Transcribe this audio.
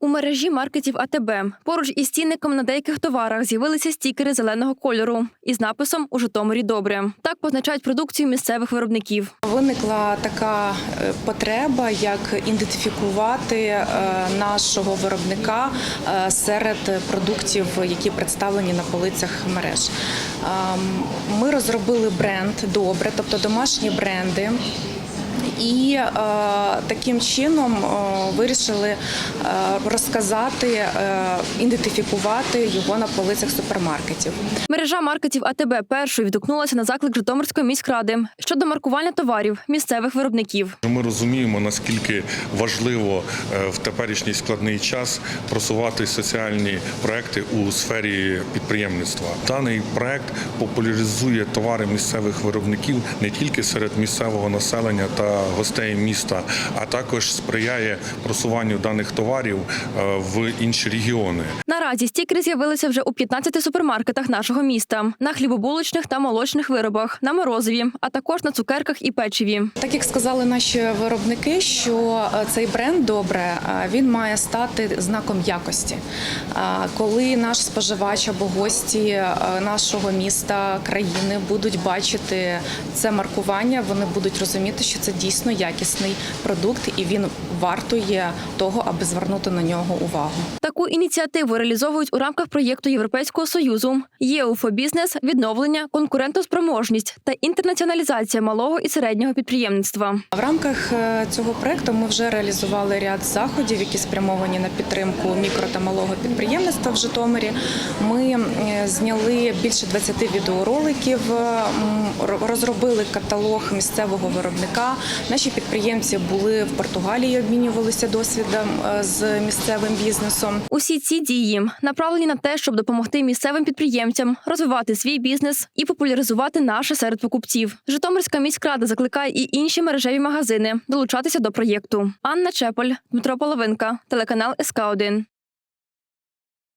У мережі маркетів АТБ поруч із цінником на деяких товарах з'явилися стікери зеленого кольору із написом у Житомирі добре. Так позначають продукцію місцевих виробників. Виникла така е, потреба, як ідентифікувати е, нашого виробника е, серед продуктів, які представлені на полицях мереж. Ем, Ми розробили бренд добре, тобто домашні бренди. І е, таким чином е, вирішили е, розказати, е, ідентифікувати його на полицях супермаркетів. Мережа маркетів АТБ першою відгукнулася на заклик Житомирської міськради щодо маркування товарів місцевих виробників. Ми розуміємо, наскільки важливо в теперішній складний час просувати соціальні проекти у сфері підприємництва. Даний проект популяризує товари місцевих виробників не тільки серед місцевого населення та гостей міста, а також сприяє просуванню даних товарів е, в інші регіони. Наразі стікери з'явилися вже у 15 супермаркетах нашого міста на хлібобулочних та молочних виробах, на морозиві, а також на цукерках і печиві. Так як сказали наші виробники, що е, цей бренд добре е, він має стати знаком якості. Е, Коли наш споживач або гості нашого міста країни будуть бачити це маркування, вони будуть розуміти, що це дійсно якісний продукт, і він вартує того, аби звернути на нього увагу. Таку ініціативу реалізовують у рамках проєкту Європейського союзу ЄУФО-бізнес, відновлення, конкурентоспроможність та інтернаціоналізація малого і середнього підприємництва. В рамках е, цього проекту ми вже реалізували ряд заходів, які спрямовані на підтримку мікро та малого підприємництва в Житомирі. Ми е, зняли більше 20 відеороликів, е, розробили каталог місцевого виробника. Наші підприємці були в Португалії, обмінювалися досвідом з місцевим бізнесом. Усі ці дії направлені на те, щоб допомогти місцевим підприємцям розвивати свій бізнес і популяризувати наше серед покупців. Житомирська міськрада закликає і інші мережеві магазини долучатися до проєкту. Анна Чеполь, Дмитро Половинка, телеканал СК 1